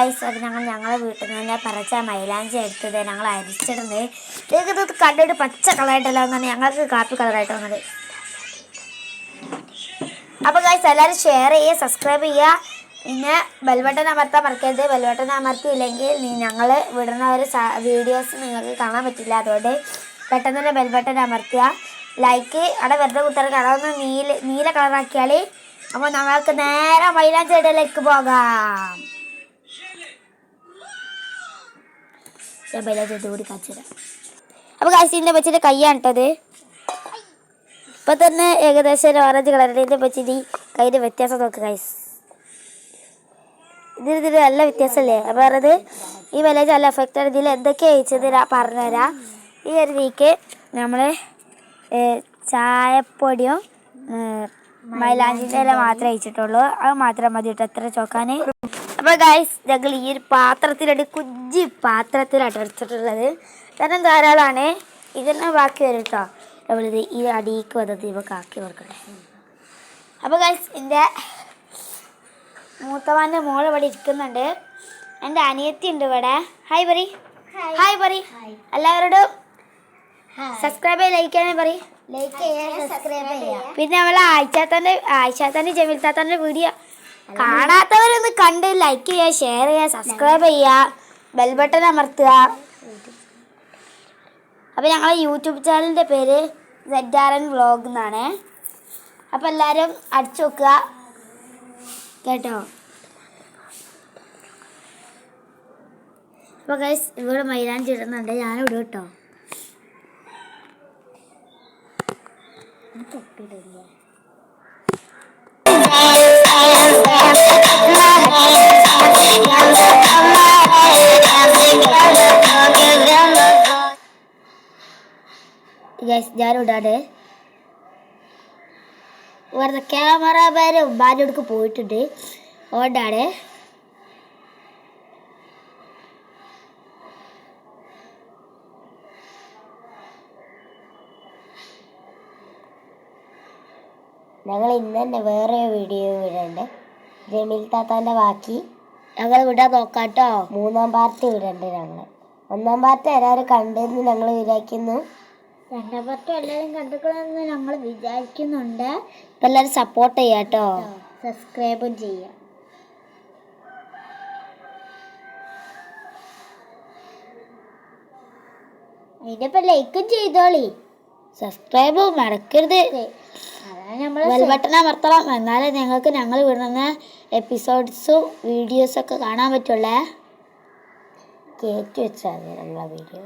Guys അത് ഞങ്ങൾ ഞങ്ങളെ വീട്ടിൽ നിന്ന് തന്നെ പറിച്ച മൈലാഞ്ചി എടുത്തത് ഞങ്ങൾ അരിച്ചിടുന്നത്. ഇതൊക്കെ ഇത് കണ്ടിട്ട് പച്ച കളറായിട്ടല്ല വന്നത്. ഞങ്ങൾക്ക് കാപ്പി കളറായിട്ട് വന്നത്. അപ്പോൾ ഗൈസ് എല്ലാവരും ഷെയർ ചെയ്യുക സബ്സ്ക്രൈബ് ചെയ്യുക. പിന്നെ ബെൽബട്ടൺ അമർത്താൻ മറക്കരുത്. ബെൽബട്ടൺ അമർത്തിയില്ലെങ്കിൽ ഞങ്ങൾ വിടുന്ന ഒരു വീഡിയോസ് നിങ്ങൾക്ക് കാണാൻ പറ്റില്ല. അതുകൊണ്ട് പെട്ടെന്ന് തന്നെ ബെൽബട്ടൺ അമർത്തുക. ലൈക്ക് അവിടെ വെറുതെ കുത്തറ കളറൊന്ന് നീല നീല കളറാക്കിയാൽ അപ്പോൾ നമ്മൾക്ക് നേരെ മൈലാഞ്ചേടിയിലേക്ക് പോകാം. ഞാൻ മൈലാഞ്ചേടി കൂടി കാണിച്ചുതരാം അപ്പോൾ കാശിന്റെ പച്ചിന്റെ കൈയാണ് കേട്ടത് ഇപ്പൊ തന്നെ ഏകദേശം ഒരു ഓറഞ്ച് കളറിന്റെ പച്ചിന്റെ കയ്യിൽ വ്യത്യാസം നോക്ക് കൈസ് ഇതിന് ഇതിന് നല്ല വ്യത്യാസമല്ലേ അപ്പോൾ പറഞ്ഞത് ഈ വില നല്ല എഫക്റ്റ് ആണ്. ഇതിൽ എന്തൊക്കെയാ അയച്ചത് പറഞ്ഞുതരാം. ഈ ഒരു വീക്ക് നമ്മൾ ചായപ്പൊടിയും മൈലാഞ്ചിന്റെ ഇല മാത്രമേ അയച്ചിട്ടുള്ളൂ. അത് മാത്രം മതി കേട്ടോ എത്ര ചോക്കാൻ അപ്പോൾ ഗൈസ് ഞങ്ങൾ ഈ ഒരു പാത്രത്തിലടി കുഞ്ഞി പാത്രത്തിലാണ് അടച്ചിട്ടുള്ളത്. കാരണം ധാരാളമാണ് ഇതന്നെ ബാക്കി വരും കേട്ടോ നമ്മളിത് ഈ അടിയിക്ക് വന്നത് ഇവക്ക് ആക്കി കൊടുക്കട്ടെ. അപ്പോൾ ഗൈസ് എന്റെ മൂത്തമാന്റെ മോൾ ഇവിടെ ഇരിക്കുന്നുണ്ട്. എന്റെ അനിയത്തി ഉണ്ട് ഇവിടെ. ഹായ് പറ ഹായ് പറ എല്ലാവരോടും സബ്സ്ക്രൈബ് ചെയ്യാൻ ലൈക്ക് ചെയ്യാൻ പറ ലൈക്ക് ചെയ്യാൻ സബ്സ്ക്രൈബ് ചെയ്യാം പിന്നെ നമ്മൾ ആയിഷാത്താന്റെ ആയിഷാത്താന്റെ ജമീൽ താത്താന്റെ വീഡിയോ കാണാത്തവരൊന്ന് കണ്ട് ലൈക്ക് ചെയ്യുക ഷെയർ ചെയ്യുക സബ്സ്ക്രൈബ് ചെയ്യുക ബെൽ ബട്ടൺ അമർത്തുക. അപ്പോൾ ഞങ്ങളെ യൂട്യൂബ് ചാനലിന്റെ പേര് സെഡ് ആർ എൻ വ്ളോഗ് എന്നാണ്. അപ്പോൾ എല്ലാവരും അടിച്ചു നോക്കുക. കേട്ടോ? അപ്പോൾ ഗൈസ് ഇവിടെ മൈലാഞ്ചി ഇടുന്നുണ്ട്. ഞാനിവിടെ കേട്ടോ. ഗൈസ് ഞാനിവിടാണ് വെറുതെ ക്യാമറ പേര് ഉമ്മാന്റെ പോയിട്ടുണ്ട്. അതുകൊണ്ടാണ് ഞങ്ങൾ ഇന്ന് തന്നെ വേറെ വീഡിയോ വിടണ്ട് ജമീൽ താത്താന്റെ ബാക്കി. ഞങ്ങൾ വിടാൻ നോക്കാട്ടോ. മൂന്നാം പാർട്ടി വിടണ്ട് ഞങ്ങൾ ഒന്നാം പാർട്ടി എല്ലാവരും കണ്ടെന്ന് ഞങ്ങൾ വിചാരിക്കുന്നു. രണ്ടാം പാർട്ടി എല്ലാവരും കണ്ടുകളെന്ന് ഞങ്ങൾ വിചാരിക്കുന്നുണ്ട്. അപ്പം എല്ലാവരും സപ്പോർട്ട് ചെയ്യാം കേട്ടോ സബ്സ്ക്രൈബും ചെയ്യാം. അതിനിപ്പോൾ ലൈക്കും ചെയ്തോളി. സബ്സ്ക്രൈബ് മറക്കരുത്. ബെൽ ബട്ടൺ അമർത്തണം. എന്നാലേ ഞങ്ങൾക്ക് ഞങ്ങൾ വിടുന്ന എപ്പിസോഡ്സും വീഡിയോസൊക്കെ കാണാൻ പറ്റുള്ളേ. കയറ്റി വെച്ചാൽ ഉള്ള വീഡിയോ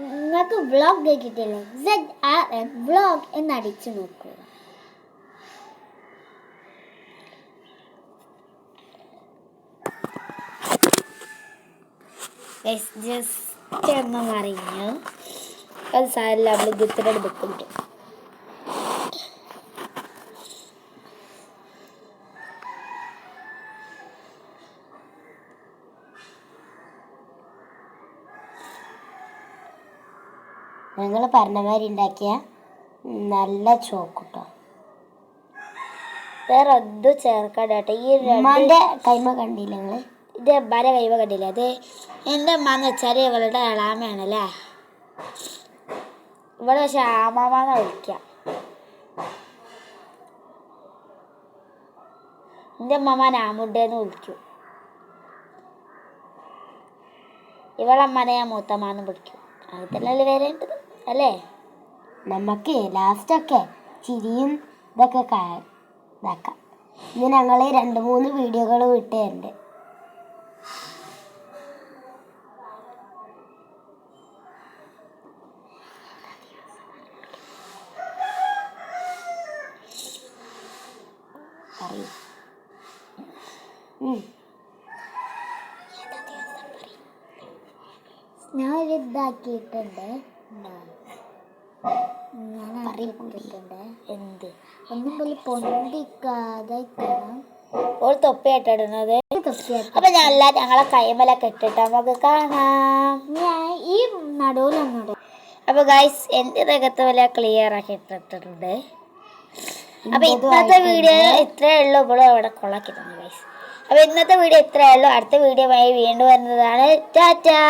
നിങ്ങൾക്ക് ബ്ലോഗ് കേട്ടിട്ടില്ലേ സെഡ് ആർ എം വ്ളോഗ് എന്ന് അടിച്ചു നോക്കുക. ജസ്റ്റ് ഒന്ന് മറിഞ്ഞു അത് സാരില്ല നമ്മൾ ഗിത്തറോട് ബുക്കുണ്ട് ഞങ്ങൾ പറഞ്ഞ മാതിരി ഉണ്ടാക്കിയ നല്ല ചോക്കുട്ടോ. വേറെ ഒന്നും ചേർക്കാണ്ട് കേട്ടോ ഈ കൈമ കണ്ടില്ല ഞങ്ങൾ ഇത് അമ്മാരെ കൈവ കണ്ടില്ല അത് എന്റെ അമ്മന്ന് വെച്ചാൽ ഇവളുടെ ഇളാമയാണല്ലേ ഇവിടെ പക്ഷെ ആമാമാന്ന വിളിക്കുക എന്റെ അമ്മമ്മ രാമുണ്ടെന്ന് വിളിക്കും. ഇവളമ്മനെ ഞാൻ മൂത്തമ്മാന്ന് വിളിക്കും. തന്നെയല്ലേ വരേണ്ടത് അല്ലേ? നമുക്ക് ലാസ്റ്റൊക്കെ ചിരിയും ഇതൊക്കെ ഇതാക്കാം. ഇത് ഞങ്ങൾ രണ്ട് മൂന്ന് വീഡിയോകൾ വിട്ടുതരുന്നുണ്ട് പറയൂ. ഞാൻ ഒരു ഇതാക്കിയിട്ടുണ്ട്. ഞാൻ അറിയിട്ടുണ്ട് എന്ത്? ഒന്നും പോലെ പൊന്തിക്കാതെ ഓൾ തൊപ്പിയായിട്ടിടുന്നത് അപ്പൊ ഞല്ല ഞങ്ങളെ കൈമല ഇട്ടിട്ട് നമുക്ക് കാണാം. ഞാൻ ഈ നടുവിലൊന്നും അപ്പൊ ഗൈസ് എന്റെ രകത്ത് വല്ല ക്ലിയർ ആക്കി ഇട്ടിട്ടുണ്ട്. അപ്പൊ ഇന്നത്തെ വീഡിയോ ഇത്രേ ഉള്ളൂ. ഇവിടെ അവിടെ കൊളാക്കിയിട്ടുണ്ട് ഗൈസ് അപ്പോൾ ഇന്നത്തെ വീഡിയോ ഇത്രയേ ഉള്ളൂ. അടുത്ത വീഡിയോ ആയി വീണ്ടും വരുന്നതാണ്. ടാറ്റാ.